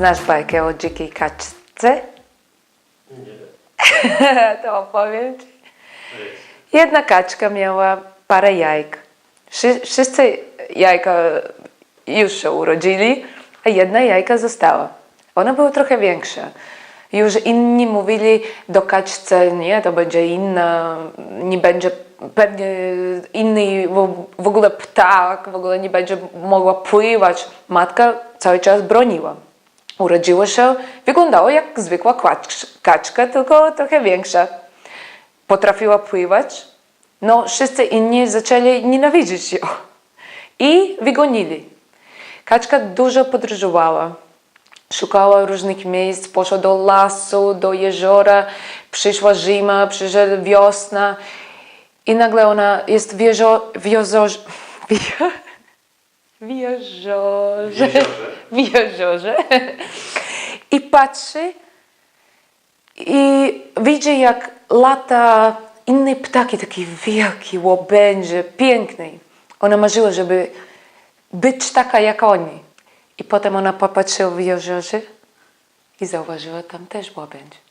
Znasz bajkę o dzikiej kaczce? to opowiem ci. Jedna kaczka miała parę jajek. Wszy- Wszyscy jajka już się urodzili, a jedna jajka została. Ona była trochę większa. Już inni mówili do kaczce, nie, to będzie inna, nie będzie pewnie inny w ogóle ptak, w ogóle nie będzie mogła pływać. Matka cały czas broniła. Urodziła się, wyglądała jak zwykła kacz- kaczka, tylko trochę większa. Potrafiła pływać, no wszyscy inni zaczęli nienawidzić ją i wygonili. Kaczka dużo podróżowała. Szukała różnych miejsc, poszła do lasu, do jeziora, przyszła zima, przyszła wiosna i nagle ona jest w, jezio, w jeziorze. W jeziorze. W jeziorze. I patrzy i widzi jak lata inne ptaki, takie wielkie, łobędzie, piękne. Ona marzyła, żeby być taka jak oni. I potem ona popatrzyła w jeziorze i zauważyła tam też łabędź.